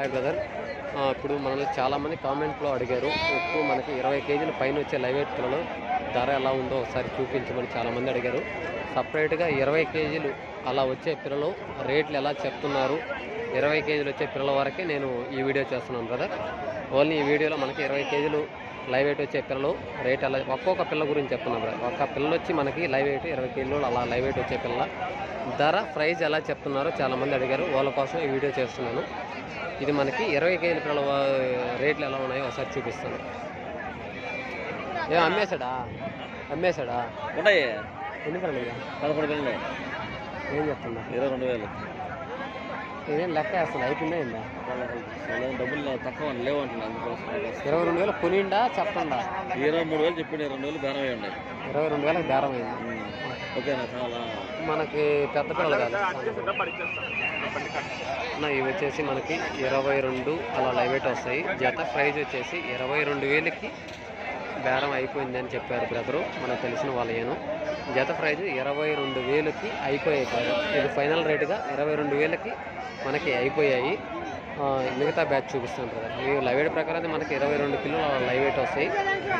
Hi brother. ఇప్పుడు మనల్ని చాలామంది కామెంట్లో అడిగారు. ఎక్కువ మనకి ఇరవై కేజీల పైన వచ్చే లైవ్ వెయిట్ పిల్లలు ధర ఎలా ఉందో ఒకసారి చూపించమని చాలామంది అడిగారు. సపరేట్గా ఇరవై కేజీలు అలా వచ్చే పిల్లలు రేట్లు ఎలా చెప్తున్నారు? ఇరవై కేజీలు వచ్చే పిల్లల వరకే నేను ఈ వీడియో చేస్తున్నాను బ్రదర్. ఓన్లీ ఈ వీడియోలో మనకి ఇరవై కేజీలు లైవ్ వెయిట్ వచ్చే పిల్లలు రేట్ ఎలా ఒక్కొక్క పిల్ల గురించి చెప్తున్నాను బ్రదర్. ఒక్క పిల్ల వచ్చి మనకి లైవ్ వెయిట్ ఇరవై కేజీలు అలా లైవ్ వెయిట్ వచ్చే పిల్ల. ధర ప్రైస్ ఎలా చెప్తున్నారో చాలామంది అడిగారు. వాళ్ళ కోసం ఈ వీడియో చేస్తున్నాను. ఇది మనకి ఇరవై కేజీల పిల్లల రేట్లు ఎలా ఉన్నాయో ఒకసారి చూపిస్తాను. ఏ అమ్మేశాడా? అమ్మేశాడా? ఉన్నాయి. ఎన్ని పిల్లలు? పదకొండు వేలు ఏం చెప్తుందా ఇరవై రెండు వేలు. ఇదేం లెక్క వేస్తుంది అయిపోయిందా అసలు డబ్బులు తక్కువ లేవు అంటున్నాను అందుకోసం. ఇరవై రెండు వేలు కొనిండా చెప్పండా? ఇరవై మూడు వేలు చెప్పిండు ఇరవై రెండు వేలు బేరం వేయండి ఇరవై రెండు వేలకు బేరం అయింది. ఓకేనా చాలా. మనకి పెద్ద పిల్లలు కాదు. అన్న, ఇవి వచ్చేసి మనకి ఇరవై రెండు అలా లైవ్ వస్తాయి. జత ప్రైజ్ వచ్చేసి ఇరవై రెండు వేలకి బేరం అయిపోయింది అని చెప్పారు బ్రదరు. మనకు తెలిసిన వాళ్ళేను జత ప్రైజ్ ఇరవై రెండు వేలకి అయిపోయాయి ఇది ఫైనల్ రేటుగా ఇరవై రెండు వేలకి మనకి అయిపోయాయి. మిగతా బ్యాచ్ చూపిస్తాను బ్రదర్ ఈ లైవ్ వెయిట్ ప్రకారం అయితే మనకి ఇరవై రెండు కిలోల లైవ్ ఎయిట్ వస్తాయి.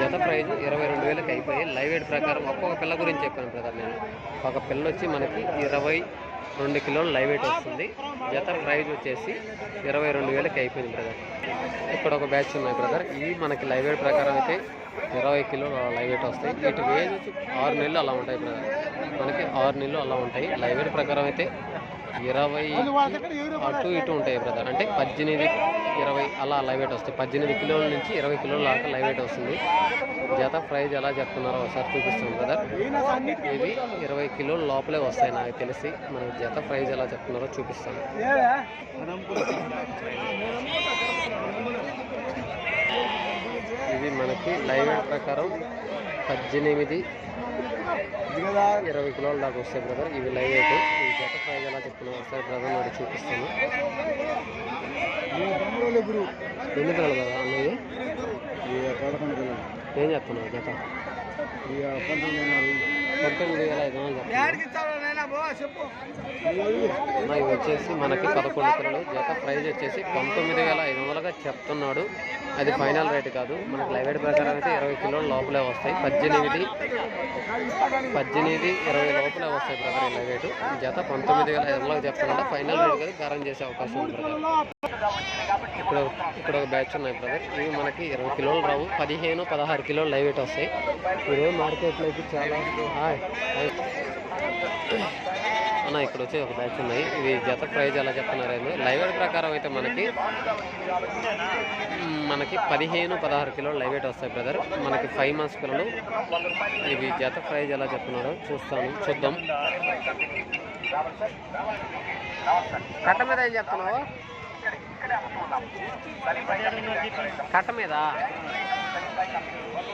జత ప్రైజ్ ఇరవై రెండు వేలకి అయిపోయి లైవ్ వెయిట్ ప్రకారం ఒక్కొక్క పిల్ల గురించి చెప్పాను బ్రదర్ నేను. ఒక పిల్ల వచ్చి మనకి ఇరవై రెండు కిలోలు లైవ్ వెయిట్ వస్తుంది. జత ప్రైజ్ వచ్చేసి ఇరవై రెండు వేలకి అయిపోయింది బ్రదర్. ఇక్కడ ఒక బ్యాచ్ ఉన్నాయి బ్రదర్. ఇవి మనకి లైవ్ వెయిట్ ప్రకారం అయితే ఇరవై కిలోలు లైవ్ వెయిట్ వస్తాయి. వీటి వేజ్ వచ్చి ఆరు నెలలు అలా ఉంటాయి బ్రదర్. మనకి ఆరు నెలలు అలా ఉంటాయి. లైవ్ వెయిట్ ప్రకారం అయితే ఇరవై అటు ఇటు ఉంటాయి బ్రదర్. అంటే పద్దెనిమిది ఇరవై అలా లైవ్ వెయిట్ వస్తాయి. పద్దెనిమిది కిలోల నుంచి ఇరవై కిలోల దాకా లైవ్ వెయిట్ వస్తుంది. జత ప్రైజ్ ఎలా చెప్తున్నారో ఒకసారి చూపిస్తాను బ్రదర్. ఇవి ఇరవై కిలోల లోపలే వస్తాయి నాకు తెలిసి. మనకి జత ప్రైజ్ ఎలా చెప్తున్నారో చూపిస్తాను ఇది మనకి లైవ్ వెయిట్ ప్రకారం పద్దెనిమిది ఇరవై కిలోల దాకా వస్తాయి బ్రదర్ ఇవి లైవ్ వెయిట్ ఈ జత ప్రైజ్ ఎలా చెప్తున్నారో ఒకసారి బ్రదర్ మరి చూపిస్తాను. ఎన్ని పిల్లలు కదా అన్నయ్య? ఏం చెప్తున్నావు జత పంతొమ్మిది వేల ఐదు వందలు చెప్తున్నాను అన్న, ఇవి వచ్చేసి మనకి పదకొండు పిల్లలు జత ప్రైజ్ వచ్చేసి పంతొమ్మిది వేల ఐదు వందలుగా చెప్తున్నాడు. అది ఫైనల్ రేట్ కాదు. మనకి లైవ్ వెయిట్ ప్రకారం అయితే ఇరవై కిలోల లోపలే వస్తాయి. పద్దెనిమిది పద్దెనిమిది ఇరవై లోపలే వస్తాయి బ్రదర్ ఈ జత పంతొమ్మిది వేల ఐదు వందలకు చెప్తున్నాడు. ఫైనల్ రేట్ కదా గారం చేసే అవకాశం ఉంది బ్రదర్. ఇక్కడ ఇక్కడ ఒక బ్యాచ్ ఉన్నాయి బ్రదర్. ఇవి మనకి ఇరవై కిలోలు రావు. పదిహేను పదహారు కిలోలు లైవ్ వస్తాయి వస్తాయి. ఈరోజు మార్కెట్లోకి చాలా హాయ్ హాయ్. అన్న ఇక్కడ వచ్చి ఒక బ్యాచ్ ఉన్నాయి. ఇవి జత ప్రైజ్ ఎలా చెప్తున్నారండి ఏంది? లైవ్ వెయిట్ ప్రకారం అయితే మనకి మనకి పదిహేను పదహారు కిలోలు లైవ్ వెయిట్ వస్తాయి బ్రదర్. మనకి ఫైవ్ మంత్స్ పిల్లలు. ఇవి జత ప్రైజ్ ఎలా చెప్తున్నారో? చూస్తాను చూద్దాం. కట్ట మీద ఏం చెప్తున్నావు? కట్ట మీద?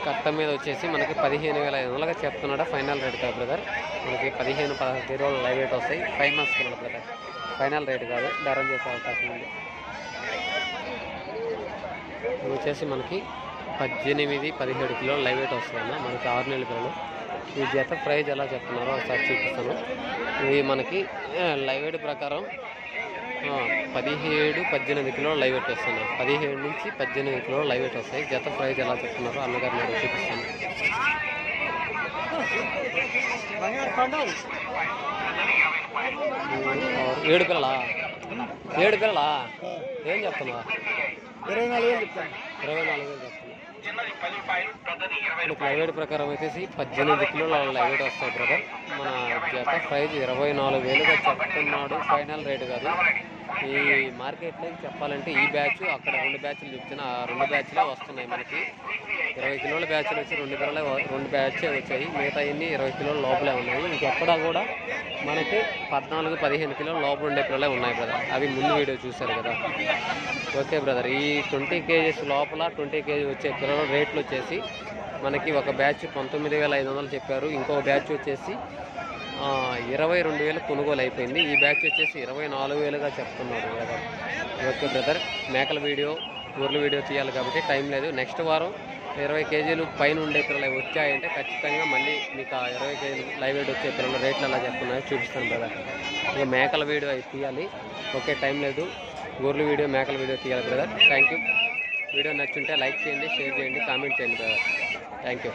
కట్ట మీద వచ్చేసి మనకి పదిహేను వేల ఐదు వందలుగా చెప్తున్నాడా ఫైనల్ రేట్ కాదు బ్రదర్. మనకి పదిహేను పదహారు కిలోలు లైవ్ రేట్ వస్తాయి. ఫైవ్ మంత్స్ కిలోలు బ్రదర్. ఫైనల్ రేట్ కాదు. ధరం చేసే అవకాశం ఉంది. ఇవి వచ్చేసి మనకి పద్దెనిమిది పదిహేడు కిలోలు లైవ్ వెయిట్ వస్తాయన్న మనకి ఆరు నెలల పిల్లలు. ఈ జత ప్రైజ్ ఎలా చెప్తున్నారో ఒకసారి చూపిస్తాను. ఇవి మనకి లైవ్ వెయిట్ ప్రకారం పదిహేడు పద్దెనిమిది కిలోలు లైవ్ వెయిట్ వస్తుంది పదిహేడు నుంచి పద్దెనిమిది కిలోలు లైవ్ వెయిట్ వస్తాయి. జత ప్రైజ్ ఎలా చెప్తున్నారో అన్నగారు నేను చూపిస్తాను. ఏడు పిల్లలా? ఏడు పిల్లలా? ఏం చెప్తున్నావా? ఇరవై నాలుగు వేలు చెప్తాను. ఇరవై నాలుగు వేలు చెప్తున్నా ఇప్పుడు ప్రైవేట్ ప్రకారం వచ్చేసి పద్దెనిమిది కిలోల లైవేట్ వస్తాయి బ్రదర్. మన జత ప్రైజ్ ఇరవై నాలుగు వేలుగా చెప్తున్నాడు ఫైనల్ రేటు కాదు. ఈ మార్కెట్లో చెప్పాలంటే ఈ బ్యాచ్ అక్కడ రెండు బ్యాచ్లు చూపించిన ఆ రెండు బ్యాచ్లే వస్తున్నాయి మనకి. ఇరవై కిలోల బ్యాచ్లు వచ్చి రెండు కిలోల రెండు బ్యాచ్లే వచ్చాయి. మిగతా అన్ని ఇరవై కిలోల లోపలే ఉన్నాయి. ఇంకెక్కడా కూడా మనకి పద్నాలుగు పదిహేను కిలోల లోపల ఉండే పిల్లలే ఉన్నాయి బ్రదర్. అవి ముందు వీడియో చూశారు కదా. ఓకే బ్రదర్ ఈ ట్వంటీ కేజీస్ లోపల ట్వంటీ కేజీ వచ్చే పిల్లల రేట్లు వచ్చేసి మనకి ఒక బ్యాచ్ పంతొమ్మిది వేల ఐదు వందలు చెప్పారు. ఇంకో బ్యాచ్ వచ్చేసి ఇరవై రెండు వేలు కొనుగోలు అయిపోయింది. ఈ బ్యాచ్ వచ్చేసి ఇరవై నాలుగు వేలుగా చెప్తున్నారు బ్రదర్. ఓకే బ్రదర్ మేకల వీడియో ఊర్ల వీడియో తీయాలి కాబట్టి టైం లేదు. నెక్స్ట్ వారం ఇరవై కేజీలు పైన ఉండే పిల్లలు వచ్చాయంటే ఖచ్చితంగా మళ్ళీ మీకు ఆ ఇరవై కేజీలు లైవ్ వెయిట్ వచ్చే పిల్లల రేట్లు అలా చెప్తున్నాయో చూపిస్తాను బ్రదర్. ఇక మేకల వీడియో అయితే తీయాలి. ఓకే టైం లేదు. గొర్రెల వీడియో మేకల వీడియో తీయాలి బ్రదర్. థ్యాంక్ యూ వీడియో నచ్చుంటే లైక్ చేయండి షేర్ చేయండి కామెంట్ చేయండి బ్రదర్. Thank you